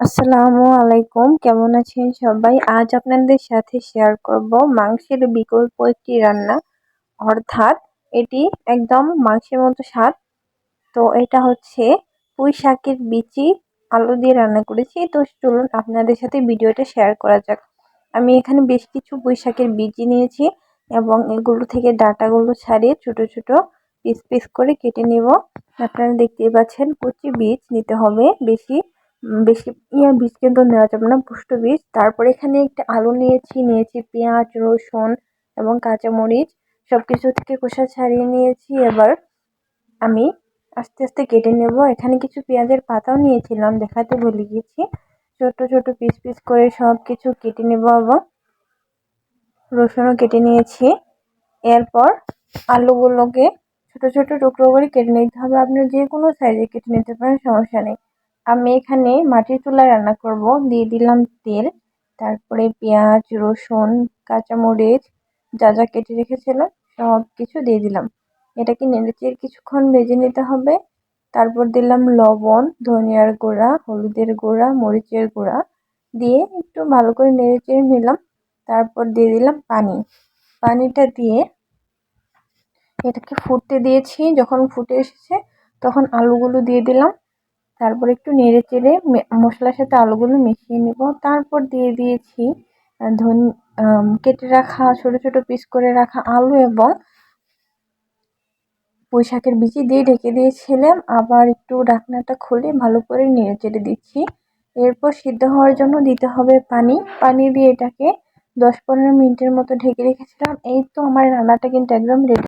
আসসালামু আলাইকুম। কেমন আছেন সবাই? আজ আপনাদের সাথে শেয়ার করব মাংসের বিকল্প একটি রান্না। অর্থাৎ এটি একদম মাংসের মতো স্বাদ। তো এটা হচ্ছে পুঁই শাকের বিচি, আলু দিয়ে রান্না করেছি। তো চলুন আপনাদের সাথে ভিডিওটা শেয়ার করা যাক। আমি এখানে বেশ কিছু পুঁই শাকের বিচি নিয়েছি এবং এগুলো থেকে ডাটাগুলো ছাড়িয়ে ছোট ছোট পিস পিস করে কেটে নেব। আপনারা দেখতেই পাচ্ছেন কচি বীজ নিতে হবে বেশি। বেশি, ইয়া বীজ কিন্তু নেওয়া যাবে না, পুষ্ট বীজ। তারপর এখানে একটা আলু নিয়েছি নিয়েছি পেঁয়াজ, রসুন এবং কাঁচামরিচ। সব কিছু থেকে খোসা ছাড়িয়ে নিয়েছি। এবার আমি আস্তে আস্তে কেটে নেব। এখানে কিছু পেঁয়াজের পাতাও নিয়েছিলাম, দেখাতে ভুলে গিয়েছি ছোট ছোট পিস পিস করে সব কিছু কেটে নেব এবং রসুনও কেটে নিয়েছি। এরপর আলুগুলোকে ছোট ছোট টুকরো করে কেটে নিতে হবে। আপনি যে কোনো সাইজে কেটে নিতে পারেন, সমস্যা নেই। আমি এখানে মাটির চুলায় রান্না করব। দিয়ে দিলাম তেল, তারপরে পেঁয়াজ, রসুন, কাঁচামরিচ, যা যা কেটে রেখেছিলাম, সব কিছু দিয়ে দিলাম। এটাকে নেড়েচেড়ে কিছুক্ষণ ভেজে নিতে হবে। তারপর দিলাম লবণ, ধনিয়ার গুঁড়া, হলুদের গুঁড়া, মরিচের গুঁড়া। দিয়ে একটু ভালো করে নেড়েচেড়ে নিলাম। তারপর দিয়ে দিলাম পানি। পানিটা দিয়ে এটাকে ফুটতে দিয়েছি। যখন ফুটে এসেছে, তখন আলুগুলো দিয়ে দিলাম। তারপর একটু নেড়ে চেড়ে মশলার সাথে আলুগুলো মিশিয়ে নেব। তারপর দিয়ে দিয়েছি ধন কেটে রাখা, ছোট ছোট পিস করে রাখা আলু এবং পুঁই শাকের বিচি দিয়ে ঢেকে দিয়েছিলাম। আবার একটু ঢাকনাটা খুলে ভালো করে নেড়ে চেড়ে দিচ্ছি। এরপর সিদ্ধ হওয়ার জন্য দিতে হবে পানি। পানি দিয়ে এটাকে দশ পনেরো মিনিটের মতো ঢেকে রেখেছিলাম। এই তো আমার রান্নাটা কিন্তু একদম রেডি